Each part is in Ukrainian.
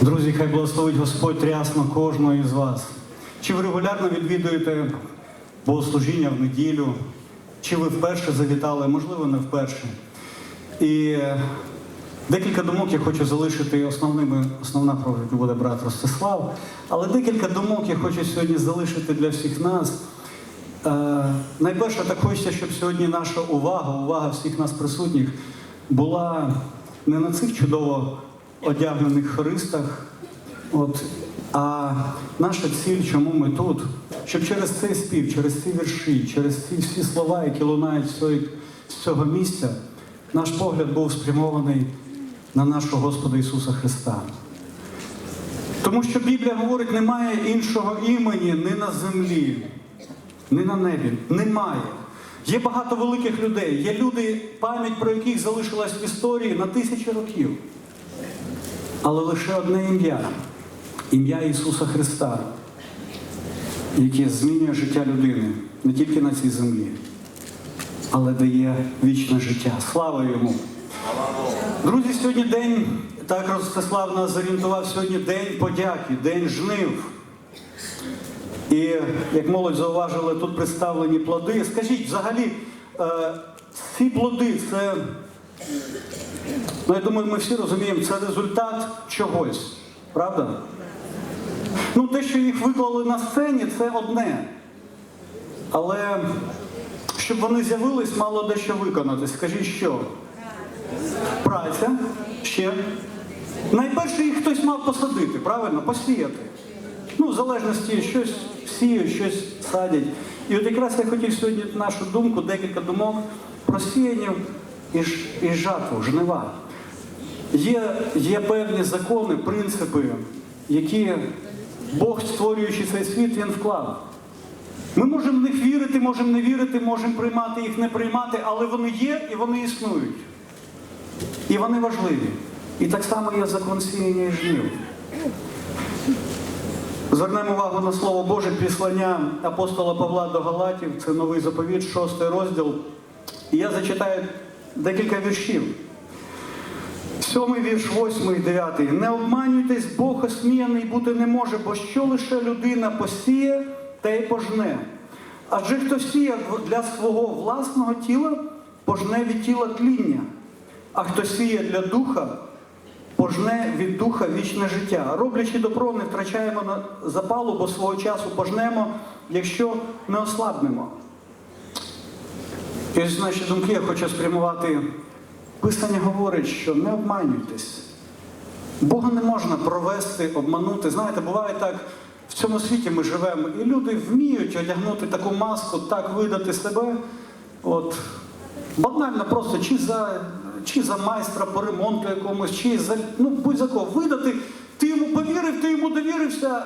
Друзі, хай благословить Господь рясно кожного із вас. Чи ви регулярно відвідуєте богослужіння в неділю? Чи ви вперше завітали, можливо, не вперше. І е, декілька думок я хочу залишити основними. Основна проповідь буде брат Ростислав. Але декілька думок я хочу сьогодні залишити для всіх нас. Е, найперше, так хочеться, щоб сьогодні наша увага, увага всіх нас присутніх, була не на цих чудово одягнених хористах, от, а наша ціль, чому ми тут, щоб через цей спів, через ці вірші, через ці всі слова, які лунають з цього місця, наш погляд був спрямований на нашого Господа Ісуса Христа. Тому що Біблія говорить, немає іншого імені ні на землі, ні на небі. Немає. Є багато великих людей, є люди, пам'ять про яких залишилась в історії на тисячі років. Але лише одне ім'я ім'я Ісуса Христа, яке змінює життя людини не тільки на цій землі, але дає вічне життя. Слава йому! Друзі, сьогодні день, так Ростислав нас зорієнтував, сьогодні день подяки, день жнив. І як молодь зауважила, тут представлені плоди. Скажіть, взагалі, е, ці плоди це, ну я думаю, ми всі розуміємо, це результат чогось, правда? Ну, те, що їх виклали на сцені, це одне. Але щоб вони з'явились, мало дещо виконати. Скажіть, що? Праця ще. Найперше їх хтось мав посадити, правильно? Посіяти. Ну, в залежності, щось сіють, щось садять. І от якраз я хотів сьогодні нашу думку, декілька думок про сіянів і, і жатву, жнива. Є, є певні закони, принципи, які Бог, створюючи цей світ, він вклав. Ми можемо в них вірити, можемо не вірити, можемо приймати їх, не приймати, але вони є і вони існують. І вони важливі. І так само є закон сіяння і жнив. Звернемо увагу на Слово Боже, післання апостола Павла до Галатів, це новий заповіт, шостий розділ. І я зачитаю декілька віршів. Сьомий вірш, восьмий, дев'ятий. Не обманюйтесь, Бог осміяний бути не може, бо що лише людина посіє, те й пожне. Адже хто сіє для свого власного тіла, пожне від тіла тління, а хто сіє для духа, пожне від духа вічне життя. Роблячи добро, не втрачаємо запалу, бо свого часу пожнемо, якщо не ослабнемо. І ось наші думки я хочу спрямувати. Писання говорить, що не обманюйтесь. Бога не можна провести, обманути. Знаєте, буває так, в цьому світі ми живемо, і люди вміють одягнути таку маску, так видати себе. От, банально просто чи за, чи за майстра по ремонту якомусь, чи за ну, будь-за кого видати. Ти йому повірив, ти йому довірився.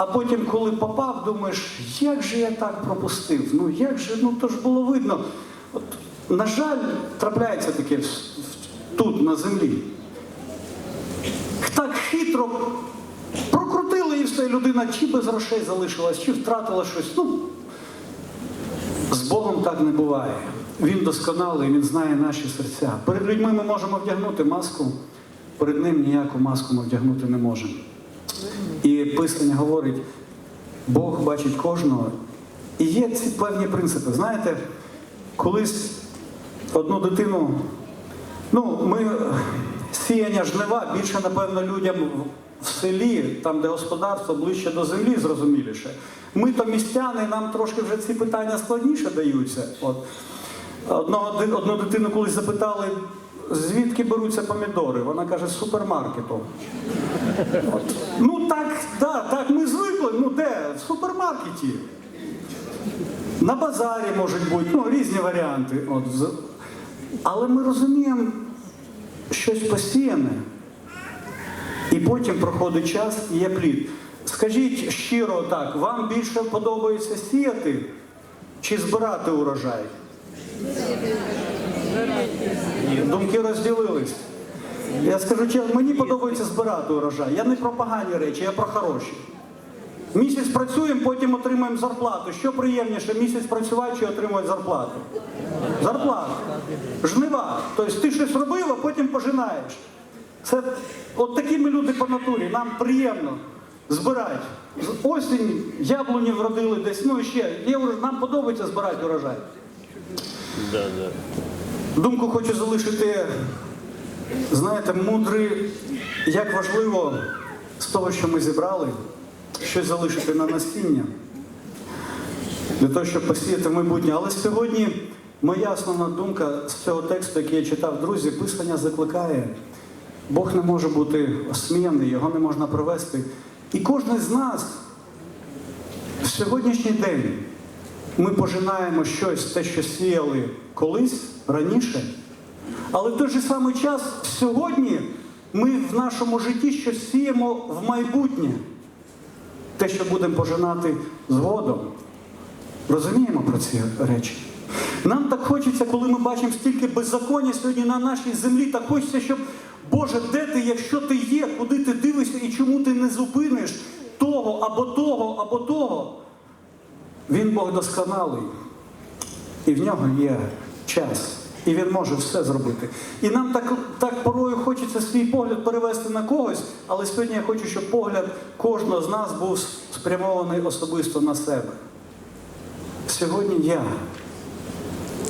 А потім, коли попав, думаєш, як же я так пропустив? Ну як же, ну то ж було видно. От, на жаль, трапляється таке тут, на землі. Так хитро прокрутили і все, людина чи без грошей залишилась, чи втратила щось. Ну, з Богом так не буває. Він досконалий, він знає наші серця. Перед людьми ми можемо вдягнути маску, перед ним ніяку маску ми вдягнути не можемо. І Писання говорить, Бог бачить кожного. І є ці певні принципи. Знаєте, колись одну дитину, ну, ми сіяння жнива більше, напевно, людям в- селі, там, де господарство ближче до землі, зрозуміліше. Ми то містяни, нам трошки вже ці питання складніше даються. От. Одного, одну дитину колись запитали, звідки беруться помідори. Вона каже, з супермаркету. От. Ну так, да, так ми звикли. Ну де? В супермаркеті. На базарі можуть бути, ну, різні варіанти. От. Але ми розуміємо, щось посіяне, і потім проходить час і є плід. Скажіть щиро так, вам більше подобається сіяти чи збирати урожай? Думки розділились. Я скажу чесно, мені подобається збирати урожай. Я не про погані речі, я про хороші. Місяць працюємо, потім отримуємо зарплату. Що приємніше, місяць працювати чи отримувати зарплату? Зарплату. Жнива. Тобто ти щось робив, а потім пожинаєш. Це от такі ми люди по натурі. Нам приємно збирати. Осінь яблуні вродили десь, ну і ще. Нам подобається збирати урожай. Да, да. Думку хочу залишити, знаєте, мудрий, як важливо з того, що ми зібрали, щось залишити на насіння, для того, щоб посіяти майбутнє. Але сьогодні моя основна думка з цього тексту, який я читав, друзі, писання закликає. Бог не може бути осміяний, його не можна провести. І кожен з нас в сьогоднішній день ми пожинаємо щось, те, що сіяли колись раніше. Але в той же самий час сьогодні ми в нашому житті щось сіємо в майбутнє. Те, що будемо пожинати згодом. Розуміємо про ці речі? Нам так хочеться, коли ми бачимо стільки беззаконня сьогодні на нашій землі, так хочеться, щоб Боже, де ти, якщо ти є, куди ти дивишся і чому ти не зупиниш того або того, або того. Він Бог досконалий. І в нього є час. І він може все зробити. І нам так, так порою хочеться свій погляд перевести на когось, але сьогодні я хочу, щоб погляд кожного з нас був спрямований особисто на себе. Сьогодні я.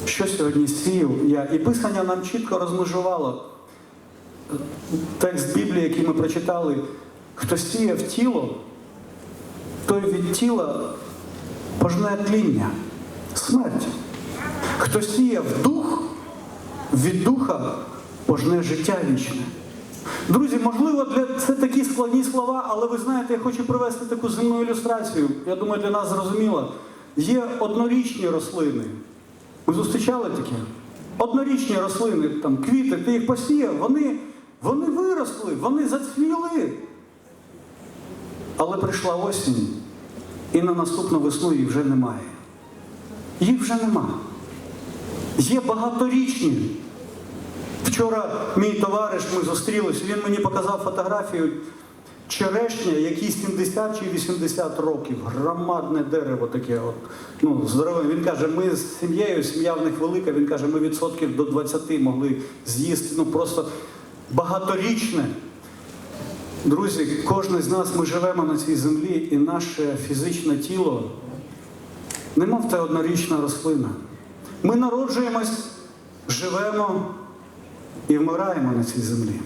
Що сьогодні сію я? І писання нам чітко розмежувало текст Біблії, який ми прочитали, хто сіє в тіло, той від тіла пожне тління, смерть. Хто сіє в дух, від духа пожне життя вічне. Друзі, можливо, для це такі складні слова, але ви знаєте, я хочу привести таку земну ілюстрацію. Я думаю, для нас зрозуміло. Є однорічні рослини. Ви зустрічали такі? Однорічні рослини, там квіти, ти їх посіяв, вони, вони виросли, вони зацвіли. Але прийшла осінь, і на наступну весну їх вже немає. Їх вже нема. Є багаторічні. Вчора мій товариш, ми зустрілися, він мені показав фотографію черешня, якій 70 чи 80 років. Громадне дерево таке. От, ну, здорове. Він каже, ми з сім'єю, сім'я в них велика, він каже, ми відсотків до 20 могли з'їсти. Ну просто багаторічне. Друзі, кожен з нас ми живемо на цій землі, і наше фізичне тіло немов те однорічна рослина. Ми народжуємось, живемо і вмираємо на цій землі.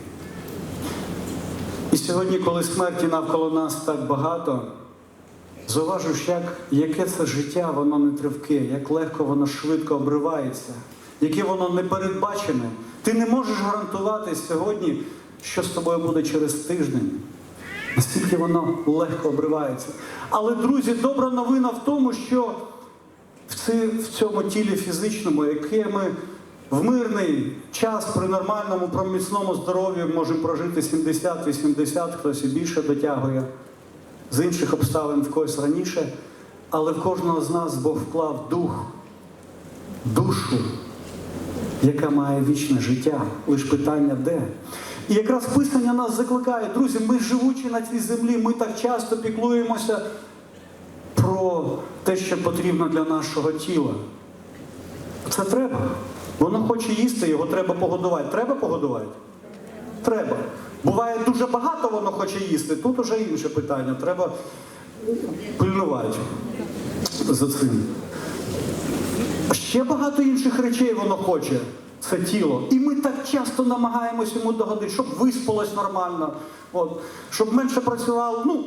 І сьогодні, коли смерті навколо нас так багато, зауважу, як, яке це життя, воно не тривке, як легко воно швидко обривається, яке воно непередбачене. Ти не можеш гарантувати сьогодні, що з тобою буде через тиждень. Настільки воно легко обривається. Але, друзі, добра новина в тому, що в, цьому тілі фізичному, яке ми в мирний час при нормальному, при міцному здоров'ї можемо прожити 70-80, хтось і більше дотягує, з інших обставин в когось раніше, але в кожного з нас Бог вклав дух, душу, яка має вічне життя. Лише питання де. І якраз Писання нас закликає, друзі, ми живучи на цій землі, ми так часто піклуємося про те, що потрібно для нашого тіла. Це треба. Воно хоче їсти, його треба погодувати. Треба погодувати? Треба. Буває дуже багато воно хоче їсти. Тут уже інше питання. Треба пильнувати за цим. Ще багато інших речей воно хоче. Це тіло. І ми так часто намагаємось йому догодити, щоб виспалось нормально, от, щоб менше працювало. Ну,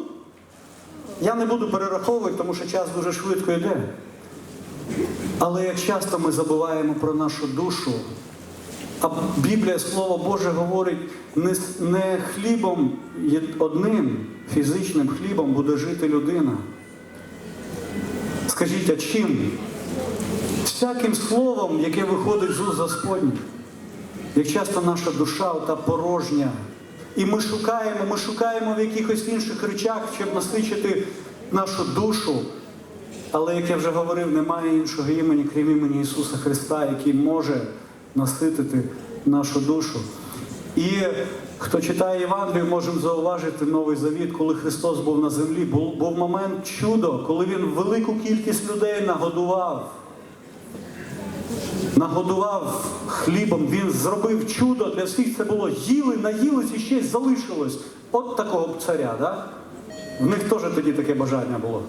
я не буду перераховувати, тому що час дуже швидко йде. Але як часто ми забуваємо про нашу душу, а Біблія, Слово Боже, говорить, не, хлібом одним фізичним хлібом буде жити людина. Скажіть, а чим? Всяким словом, яке виходить з уст Господніх. Як часто наша душа та порожня. І ми шукаємо, ми шукаємо в якихось інших речах, щоб насичити нашу душу. Але, як я вже говорив, немає іншого імені, крім імені Ісуса Христа, який може наситити нашу душу. І хто читає Євангелію, можемо зауважити Новий Завіт, коли Христос був на землі, був, був момент чудо, коли Він велику кількість людей нагодував. Нагодував хлібом, він зробив чудо для всіх. Це було їли, наїлись і ще залишилось. От такого б царя, да? В них теж тоді таке бажання було.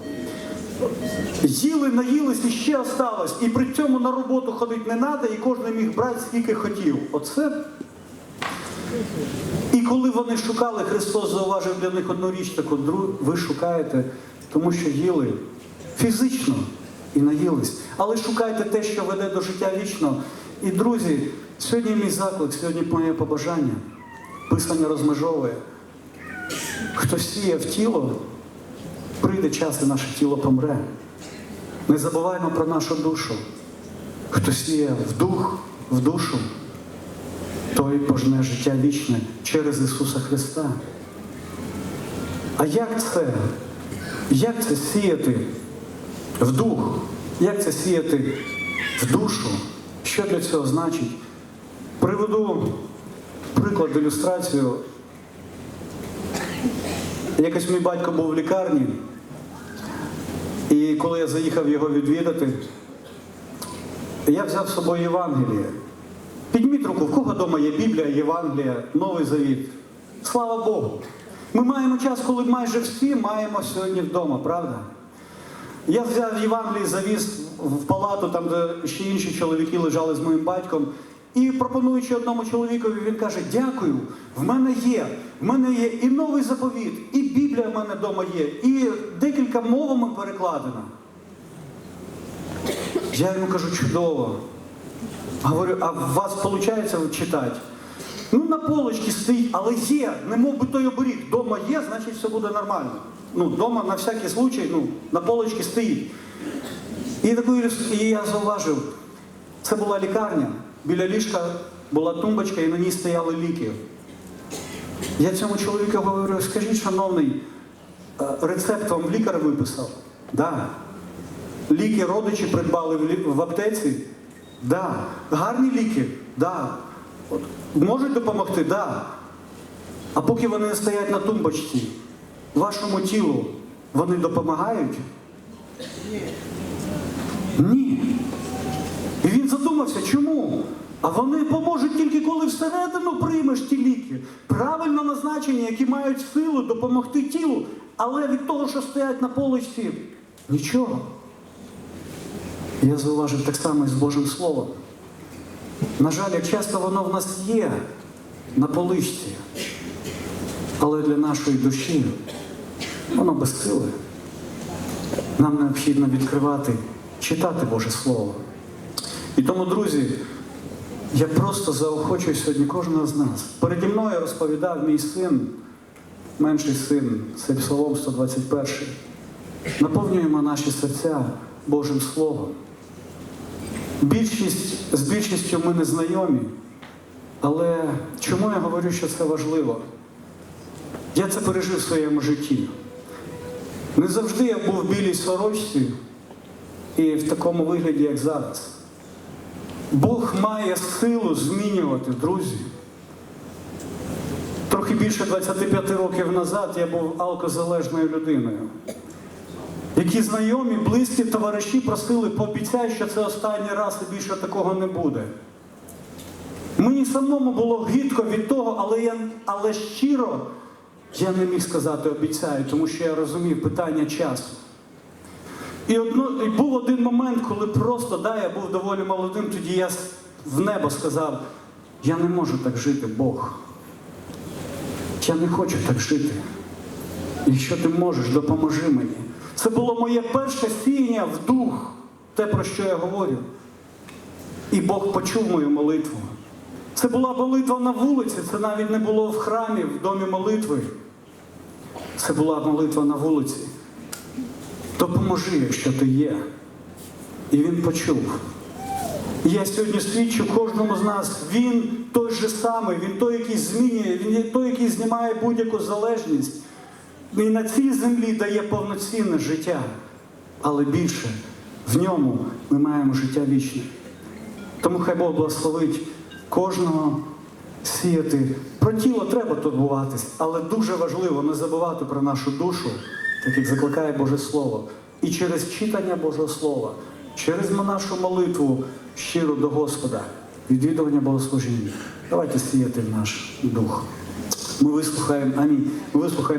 Їли, наїлись і ще осталось. І при цьому на роботу ходити не треба, і кожен міг брати скільки хотів. Оце. І коли вони шукали, Христос зауважив для них одну річ таку, «Дру- ви шукаєте, тому що їли фізично і наїлись. Але шукайте те, що веде до життя вічного. І друзі, сьогодні мій заклик, сьогодні моє побажання. Писання розмежовує. Хто сіє в тіло, прийде час і наше тіло помре. Не забуваємо про нашу душу. Хто сіє в дух, в душу, той пожне життя вічне через Ісуса Христа. А як це? Як це сіяти в дух? Як це сіяти в душу? Що для цього значить? Приведу приклад, ілюстрацію. Якось мій батько був в лікарні, і коли я заїхав його відвідати, я взяв з собою Євангеліє. Підніміть руку, в кого вдома є Біблія, Євангелія, Новий Завіт. Слава Богу! Ми маємо час, коли майже всі маємо сьогодні вдома, правда? Я взяв Євангеліє, завіз в палату, там, де ще інші чоловіки лежали з моїм батьком. І пропонуючи одному чоловікові, він каже: Дякую, в мене є. В мене є і новий заповіт, і Біблія в мене вдома є, і декілька мовами перекладена. Я йому кажу, чудово. Говорю, а у вас виходить читати? Ну, на полочці стоїть, але є, не мов би той оберіг. Дома є, значить все буде нормально. Ну, дома на всякий случай, ну, на полочці стоїть. І таку і я зауважив, це була лікарня, біля ліжка була тумбочка, і на ній стояли ліки. Я цьому чоловіку говорю, скажіть, шановний, е, рецепт вам лікар виписав? Да. Ліки родичі придбали в, аптеці? Да. Гарні ліки? Да. От. Можуть допомогти? Да. А поки вони стоять на тумбочці, вашому тілу вони допомагають? Ні. І він задумався, чому? А вони поможуть тільки коли всередину приймеш ті ліки. Правильно назначені, які мають силу допомогти тілу, але від того, що стоять на полочці, нічого. Я зауважив так само і з Божим Словом. На жаль, часто воно в нас є на поличці, але для нашої душі воно без сили. Нам необхідно відкривати, читати Боже Слово. І тому, друзі, я просто заохочую сьогодні кожного з нас. Переді мною розповідав мій син, менший син, це Псалом 121. Наповнюємо наші серця Божим Словом. Більшість, з більшістю ми не знайомі, але чому я говорю, що це важливо? Я це пережив в своєму житті. Не завжди я був в білій сорочці і в такому вигляді, як зараз. Бог має силу змінювати, друзі. Трохи більше 25 років назад я був алкозалежною людиною. Які знайомі, близькі товариші просили, пообіцяй, що це останній раз і більше такого не буде. Мені самому було гидко від того, але, я, але щиро я не міг сказати обіцяю, тому що я розумів питання часу. І, одно, і був один момент, коли просто, да, я був доволі молодим, тоді я в небо сказав, я не можу так жити, Бог. Я не хочу так жити. Якщо ти можеш, допоможи мені. Це було моє перше сіяння в дух, те, про що я говорю. І Бог почув мою молитву. Це була молитва на вулиці, це навіть не було в храмі, в домі молитви. Це була молитва на вулиці. Допоможи, якщо ти є. І він почув. І я сьогодні свідчу кожному з нас, він той же самий, він той, який змінює, він той, який знімає будь-яку залежність. І на цій землі дає повноцінне життя. Але більше в ньому ми маємо життя вічне. Тому хай Бог благословить кожного сіяти. Про тіло треба турбуватись, але дуже важливо не забувати про нашу душу, так як закликає Боже Слово. І через читання Божого Слова, через нашу молитву щиро до Господа, відвідування богослужіння. Давайте сіяти в наш дух. Ми вислухаємо, амінь. Ми вислухаємо